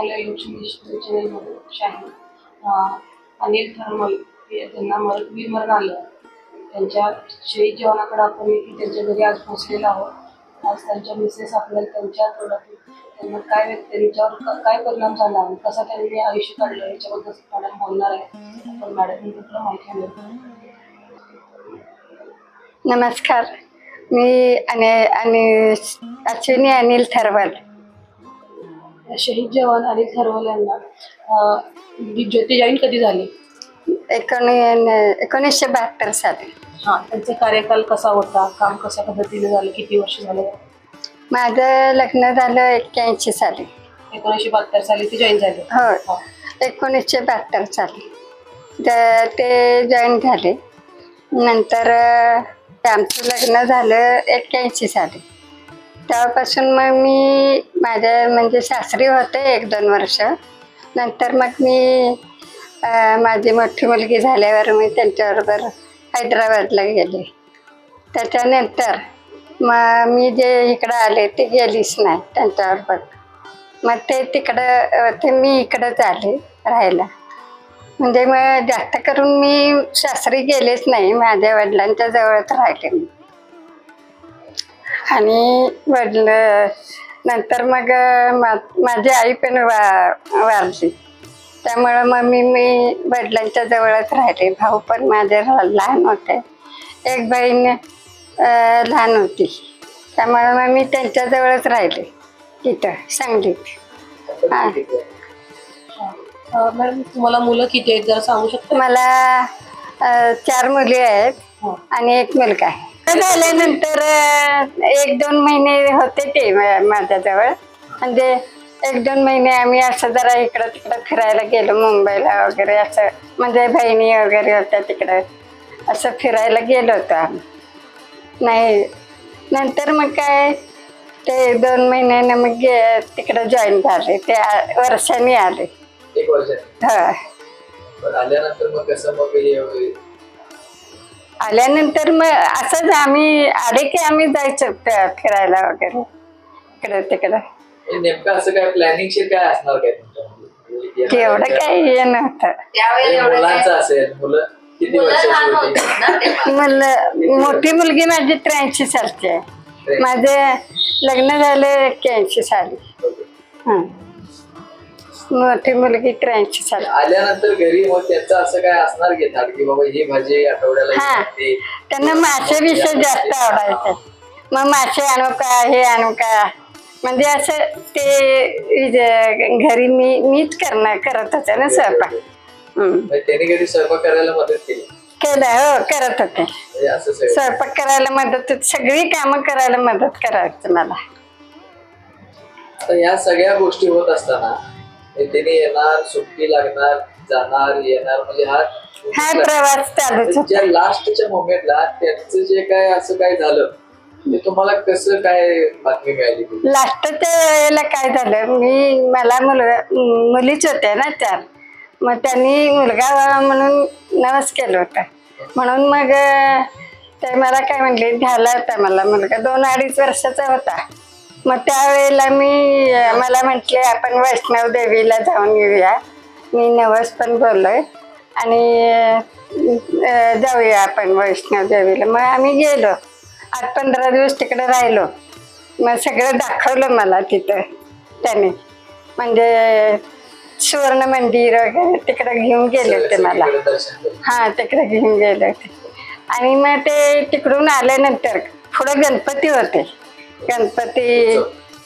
विद्यालय लक्ष्मी चॅनलमध्ये शाहीर अनिल थर्मल त्यांना मर विमरण आलं. त्यांच्या शहीद जवानाकडे आपण त्यांच्या घरी आज पोहोचलेलो आहोत. आज त्यांच्या मिसेस आपल्याला त्यांच्या तोंडातून त्यांना काय त्यांच्यावर काय परिणाम झाला आणि कसा त्यांनी आयुष्य काढलं याच्याबद्दल मॅडम बोलणार आहे. आपण मॅडम तुला माहिती नमस्कार. मी आणि आणि अश्विनी अनिल थरवल शहीद जवान थर्मल यांना ज्योती जॉईन कधी झाली? एकोणी एकोणीसशे बहात्तर साली. हा त्यांचा कार्यकाल कसा होता? काम कशा पद्धतीने झालं? किती वर्ष झालं? माझं लग्न झालं एक्क्याऐंशी साली. एकोणीसशे बहात्तर साली ते जॉईन झाले. हो. एकोणीसशे बहात्तर साली. तर ते जॉईन झाले. नंतर आमचं लग्न झालं एक्क्याऐंशी साली. तेव्हापासून मग मी माझ्या म्हणजे सासरी होते एक दोन वर्ष. नंतर मग मी माझी मोठी मुलगी झाल्यावर मी त्यांच्याबरोबर हैदराबादला गेले. त्याच्यानंतर मग मी जे इकडं आले ते गेलीच नाही त्यांच्याबरोबर मग ते तिकडं ते मी इकडंच आले राहायला. म्हणजे मग जास्त करून मी सासरी गेलेच नाही माझ्या वडिलांच्या जवळच राहिले मी. आणि वडील नंतर मग मा- माझी आई पण वा वारली. त्यामुळं मग मी मी वडिलांच्या जवळच राहिले. भाऊ पण माझे लहान होते. एक बहीण लहान होती. त्यामुळे मग मी त्यांच्याजवळच राहिले. तिथं सांगलीत. हां. मॅडम तुम्हाला मुलं किती आहेत? जरा सांगू शकता? मला चार मुली आहेत हो. आणि एक मुलगा आहे. झाल्यानंतर एक दोन महिने होते ते मा- माझ्याजवळ. म्हणजे एक दोन महिने आम्ही असं जरा इकडं तिकडं फिरायला गेलो मुंबईला वगैरे असं. म्हणजे बहिणी वगैरे होत्या तिकडं. असं फिरायला गेलो होतो आम्ही. नाही नंतर मग काय ते दोन महिन्यानं मग गे तिकडं जॉईन झाले. ते वर्षांनी आले. हा. आल्यानंतर मग कसं मग हे- आल्यानंतर मग असंच आम्ही आले की आम्ही जायचो फ- फिरायला वगैरे इकडं तिकडं. हे नेमकं असं काय प्लॅनिंग काय असणार काय एवढं काही हे नव्हतं. मुलांचं असेल मुलं किती वर्षाची होती? मुलं मोठी मुलगी माझी त्र्याऐंशी सालची आहे. माझं लग्न झालं एक्क्याऐंशी साली. हं. मोठी मुलगी त्र्याऐंशी साली आल्यानंतर घरी मग त्यांचं असं काय असणार घेतात की बाबा ही भाजी आठवड्याला हा. त्यांना मासे विषय जास्त आवडायचे. मग मासे आणू का हे आणू का? म्हणजे असं ते जे घरी मी मीच करणं करत होते ना स्वयंपाक. मग त्यांनी कधी स्वयंपाक करायला मदत केली. केलं हो करत होते. म्हणजे असं सगळं. स्वयंपाक करायला मदत सगळी कामं करायला मदत करायची मला. आता या सगळ्या गोष्टी होत असताना त्यांनी येणार सुट्टी लागणार जाणार येणार म्हणजे हा हा प्रवास चालूच होता. ज्या लास्टच्या मोमेंटला त्यांचं जे काय असं काय झालं ते तुम्हाला कसं काय बातमी मिळाली? लास्टच्या वेळेला काय झालं मी मला मुलगा मुलीच होत्या ना चार. मग त्यांनी मुलगा व्हावा म्हणून नवस केलं होतं. म्हणून मग अं, ते मला काय म्हणले झाला होता मला मुलगा. दोन अडीच वर्षाचा होता. मग त्यावेळेला मी मला म्हटले आपण वैष्णव देवीला जाऊन येऊया. मी नवस पण बोललोय आणि जाऊया आपण वैष्णव देवीला. मग आम्ही गेलो. आठ पंधरा दिवस तिकडे राहिलो. मग सगळं दाखवलं मला तिथं त्याने. म्हणजे सुवर्ण मंदिर वगैरे तिकडे घेऊन गेले होते मला. हा तिकडे घेऊन गेले होते. आणि मग ते तिकडून आल्यानंतर पुढं गणपती होते. गणपती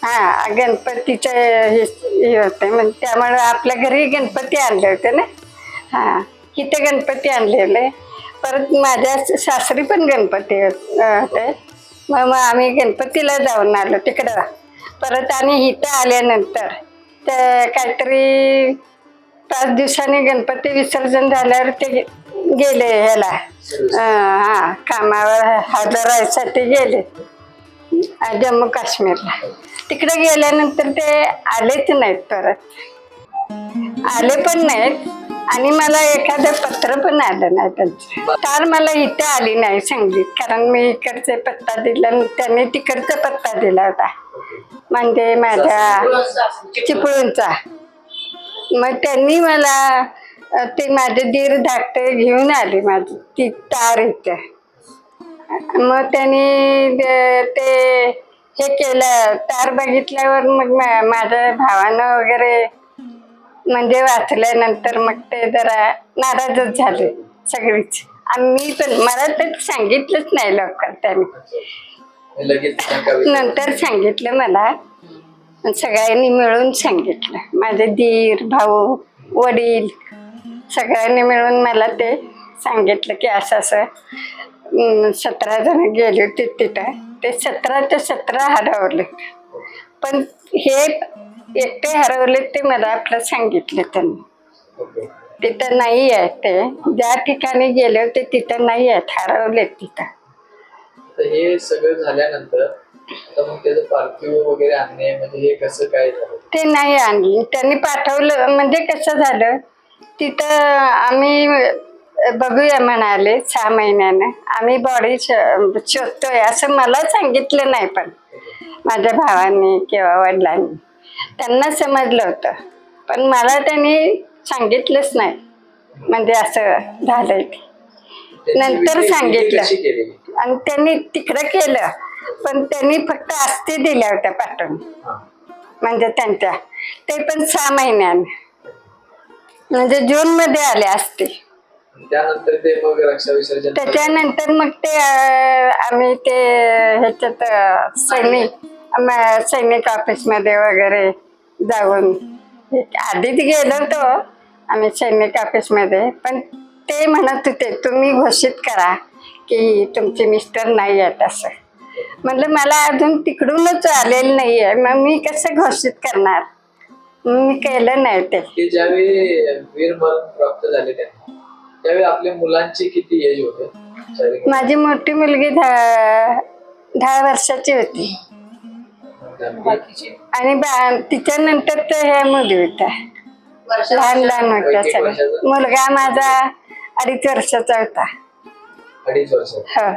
हा गणपतीचे हे हे होते. म्हणजे त्यामुळे आपल्या घरी गणपती आणले होते ना? हा इथे गणपती आणलेले. परत माझ्या सासरी पण गणपती होते मग मग आम्ही गणपतीला जाऊन आलो तिकडं. परत आणि इथं आल्यानंतर ते काहीतरी पाच दिवसांनी गणपती विसर्जन झाल्यावर ते गे- गेले ह्याला. हां हा कामावर हजर राहायसाठी गेले. जम्मू काश्मीरला तिकडे गेल्यानंतर ते आलेच नाहीत परत. आले पण नाहीत आणि मला एखादं पत्र पण आलं नाही त्यांचं. तर मला इथं आली नाही सांगलीत कारण मी इकडचे पत्ता दिला त्यांनी तिकडचा पत्ता दिला होता. म्हणजे माझ्या चिपळूणचा. मग त्यांनी मला ते माझे दीर धाकटे घेऊन आले माझी ती तार इथे. मग त्यांनी ते ते हे केलं. तार बघितल्यावर मग मा- माझ्या भावानं वगैरे म्हणजे वाचल्यानंतर मग ते जरा नाराजच झाले सगळीच. आणि मी पण मला तर सांगितलंच नाही लवकर त्यांनी. हे लगेच शंका व्यक्त- नंतर सांगितलं मला. सगळ्यांनी मिळून सांगितलं. माझे दीर भाऊ वडील सगळ्यांनी मिळून मला ते सांगितलं की असं असं सतरा जण गेले होते तिथं. ते सतरा ते सतरा हरवले. पण हे एकटे हरवले ते मला आपलं सांगितलं त्यांनी. तिथं नाही आहे ते. ज्या ठिकाणी गेले होते तिथं नाही आहेत हरवले तिथं. हे सगळं झाल्यानंतर पार्थिव वगैरे आणणे म्हणजे हे कसं काय झालं? ते नाही आणली. त्यांनी पाठवलं. म्हणजे कसं झालं? तिथं आम्ही बघूया म्हणाले सहा महिन्यानं. आम्ही बॉडी शोधतोय असं मला सांगितलं नाही पण. माझ्या भावांनी किंवा वडिलांनी. त्यांना समजलं होतं. पण मला त्यांनी सांगितलंच नाही. म्हणजे असं झालंय नंतर सांगितलं. आणि त्यांनी तिकडं केलं. पण त्यांनी फक्त अस्थी दिल्या होत्या पाठवून. म्हणजे त्यांच्या. ते पण सहा महिन्याने. म्हणजे जून मध्ये आले असते त्यानंतर ते मग रक्षा विसर्जन त्याच्यानंतर मग ते अं, आम्ही ते ह्याच्यात अं, सैनिक म- सैनिक ऑफिसमध्ये वगैरे जाऊन एक आधीच गेलो होतो आम्ही सैनिक ऑफिसमध्ये पण ते म्हणत होते तुम्ही घोषित करा की तुमचे मिस्टर नाही आहेत असं. म्हणलं मला अजून तिकडूनच आलेलं नाही आहे मग मी कसं घोषित करणार? मी केलं नाही ते. ज्यावेळी प्राप्त झाले त्यांना. त्यावेळी आपल्या मुलांची किती एज होते? माझी मोठी मुलगी दहा दहा वर्षाची होती. आणि बा- तिच्यानंतर तर ह्या मुली होत्या लहान लहान होत्या सगळ्या? मुलगा माझा अडीच वर्षाचा होता. अडीच वर्ष हो.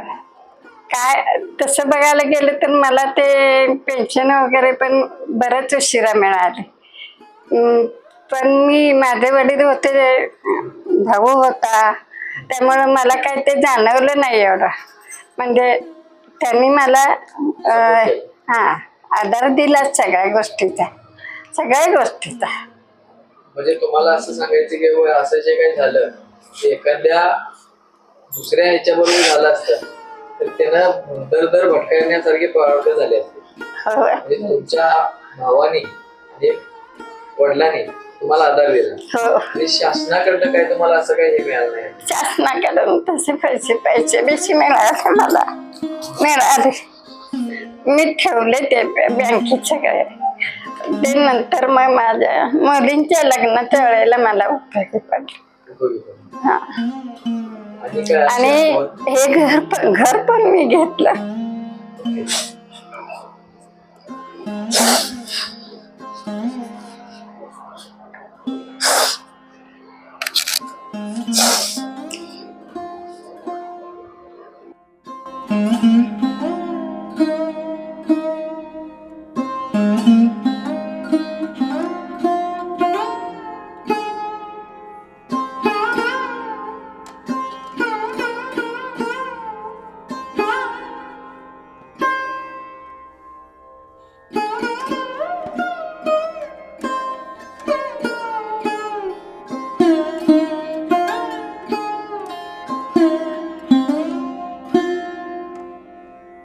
काय तसं बघायला गेलं तर मला ते पेन्शन वगैरे पण बरंच उशिरा मिळाले. पण मी माझे वडील होते भाऊ होता. त्यामुळं मला काही ते जाणवलं नाही एवढं. म्हणजे त्यांनी मला हा आधार दिला सगळ्या गोष्टीचा. सगळ्या गोष्टीचा. म्हणजे तुम्हाला असं सांगायचं की असं जे काही झालं ते एखाद्या दुसऱ्या ह्याच्याबरोबर झालं असतं तर त्यानं दर दर भटकण्यासारखे पावडे झाले असते हो. म्हणजे तुमच्या भावाने म्हणजे वडिलांनी तुम्हाला आधार दिला. हो. शासनाकडनं काय तुम्हाला असं काही हे मिळालं नाही? शासनाकडून तसे पैसे पैसे बेशी मिळाले मला. मिळाले. मी ठेवले ते बँकेत सगळे ते नंतर मग माझ्या मुलींच्या लग्नाच्या वेळेला मला उपयोगी पडले. हा. आणि काय असे आणि अनुभव? हे घर पण घर पण मी घेतलं. Mm-hmm.